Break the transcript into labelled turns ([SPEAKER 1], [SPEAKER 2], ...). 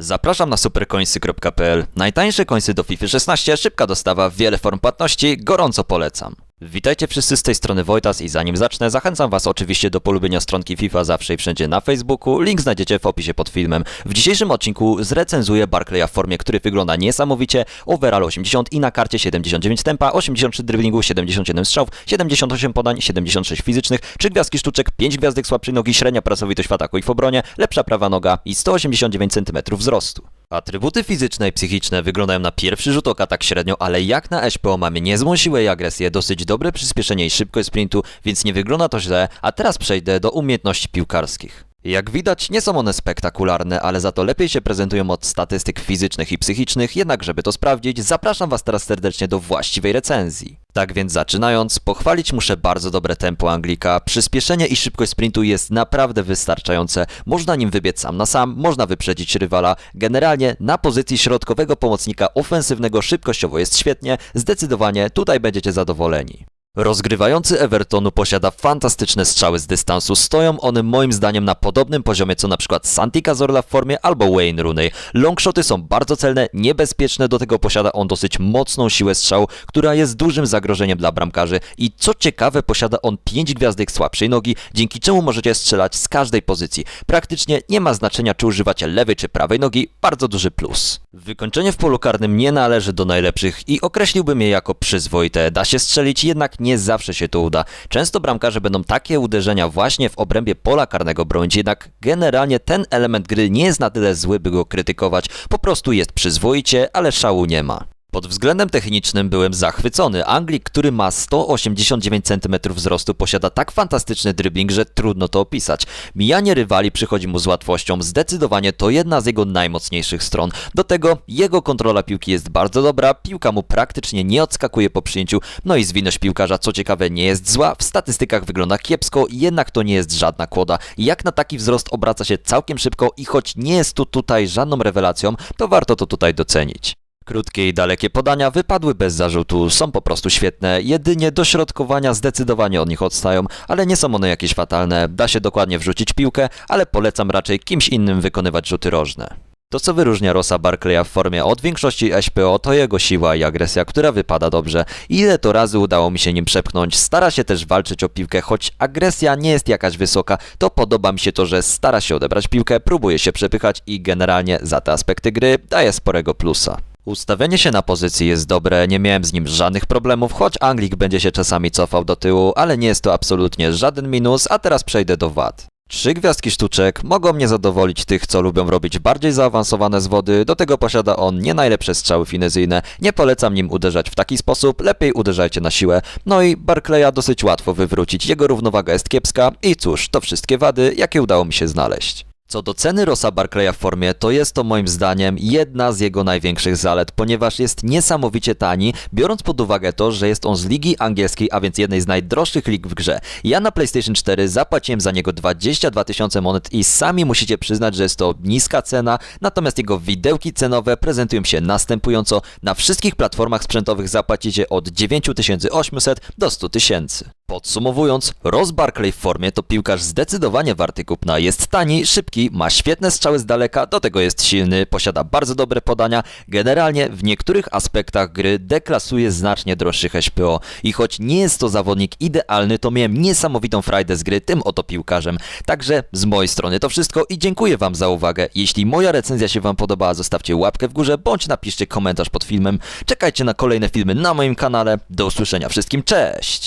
[SPEAKER 1] Zapraszam na supercoinsy.pl. Najtańsze coinsy do FIFA 16, szybka dostawa, wiele form płatności, gorąco polecam. Witajcie wszyscy z tej strony Wojtas i zanim zacznę, zachęcam Was oczywiście do polubienia stronki FIFA zawsze i wszędzie na Facebooku. Link znajdziecie w opisie pod filmem. W dzisiejszym odcinku zrecenzuję Barclaya w formie, który wygląda niesamowicie. Overall 80 i na karcie 79 tempa, 83 driblingu, 77 strzałów, 78 podań, 76 fizycznych, 3 gwiazdki sztuczek, 5 gwiazdek słabszej nogi, średnia pracowitość w ataku i w obronie, lepsza prawa noga i 189 cm wzrostu. Atrybuty fizyczne i psychiczne wyglądają na pierwszy rzut oka tak średnio, ale jak na SPO mamy niezłą siłę i agresję, dosyć dobre przyspieszenie i szybkość sprintu, więc nie wygląda to źle, a teraz przejdę do umiejętności piłkarskich. Jak widać, nie są one spektakularne, ale za to lepiej się prezentują od statystyk fizycznych i psychicznych, jednak żeby to sprawdzić, zapraszam Was teraz serdecznie do właściwej recenzji. Tak więc zaczynając, pochwalić muszę bardzo dobre tempo Anglika, przyspieszenie i szybkość sprintu jest naprawdę wystarczające, można nim wybiec sam na sam, można wyprzedzić rywala, generalnie na pozycji środkowego pomocnika ofensywnego szybkościowo jest świetnie, zdecydowanie tutaj będziecie zadowoleni. Rozgrywający Evertonu posiada fantastyczne strzały z dystansu. Stoją one moim zdaniem na podobnym poziomie co na przykład Santi Cazorla w formie albo Wayne Rooney. Longshoty są bardzo celne, niebezpieczne, do tego posiada on dosyć mocną siłę strzału, która jest dużym zagrożeniem dla bramkarzy i co ciekawe posiada on 5 gwiazdek słabszej nogi, dzięki czemu możecie strzelać z każdej pozycji. Praktycznie nie ma znaczenia czy używacie lewej czy prawej nogi, bardzo duży plus. Wykończenie w polu karnym nie należy do najlepszych i określiłbym je jako przyzwoite. Da się strzelić, jednak nie zawsze się to uda. Często bramkarze będą takie uderzenia właśnie w obrębie pola karnego bronić, jednak generalnie ten element gry nie jest na tyle zły, by go krytykować. Po prostu jest przyzwoicie, ale szału nie ma. Pod względem technicznym byłem zachwycony. Anglik, który ma 189 cm wzrostu, posiada tak fantastyczny dribbling, że trudno to opisać. Mijanie rywali przychodzi mu z łatwością, zdecydowanie to jedna z jego najmocniejszych stron. Do tego jego kontrola piłki jest bardzo dobra, piłka mu praktycznie nie odskakuje po przyjęciu, no i zwinność piłkarza, co ciekawe, nie jest zła, w statystykach wygląda kiepsko, jednak to nie jest żadna kłoda. Jak na taki wzrost obraca się całkiem szybko i choć nie jest tu tutaj żadną rewelacją, to warto to tutaj docenić. Krótkie i dalekie podania wypadły bez zarzutu, są po prostu świetne, jedynie dośrodkowania zdecydowanie od nich odstają, ale nie są one jakieś fatalne, da się dokładnie wrzucić piłkę, ale polecam raczej kimś innym wykonywać rzuty rożne. To co wyróżnia Rosa Barclaya w formie od większości SPO to jego siła i agresja, która wypada dobrze. Ile to razy udało mi się nim przepchnąć, stara się też walczyć o piłkę, choć agresja nie jest jakaś wysoka, to podoba mi się to, że stara się odebrać piłkę, próbuje się przepychać i generalnie za te aspekty gry daje sporego plusa. Ustawienie się na pozycji jest dobre, nie miałem z nim żadnych problemów, choć Anglik będzie się czasami cofał do tyłu, ale nie jest to absolutnie żaden minus, a teraz przejdę do wad. Trzy gwiazdki sztuczek mogą mnie zadowolić tych, co lubią robić bardziej zaawansowane zwody, do tego posiada on nie najlepsze strzały finezyjne, nie polecam nim uderzać w taki sposób, lepiej uderzajcie na siłę, no i Barclaya dosyć łatwo wywrócić, jego równowaga jest kiepska i cóż, to wszystkie wady, jakie udało mi się znaleźć. Co do ceny Rosa Barclaya w formie, to jest to moim zdaniem jedna z jego największych zalet, ponieważ jest niesamowicie tani, biorąc pod uwagę to, że jest on z ligi angielskiej, a więc jednej z najdroższych lig w grze. Ja na PlayStation 4 zapłaciłem za niego 22 tysiące monet i sami musicie przyznać, że jest to niska cena, natomiast jego widełki cenowe prezentują się następująco. Na wszystkich platformach sprzętowych zapłacicie od 9800 do 100 tysięcy. Podsumowując, Ross Barkley w formie to piłkarz zdecydowanie warty kupna. Jest tani, szybki, ma świetne strzały z daleka, do tego jest silny, posiada bardzo dobre podania. Generalnie w niektórych aspektach gry deklasuje znacznie droższych SPO. I choć nie jest to zawodnik idealny, to miałem niesamowitą frajdę z gry tym oto piłkarzem. Także z mojej strony to wszystko i dziękuję Wam za uwagę. Jeśli moja recenzja się Wam podobała, zostawcie łapkę w górze bądź napiszcie komentarz pod filmem. Czekajcie na kolejne filmy na moim kanale. Do usłyszenia wszystkim, cześć!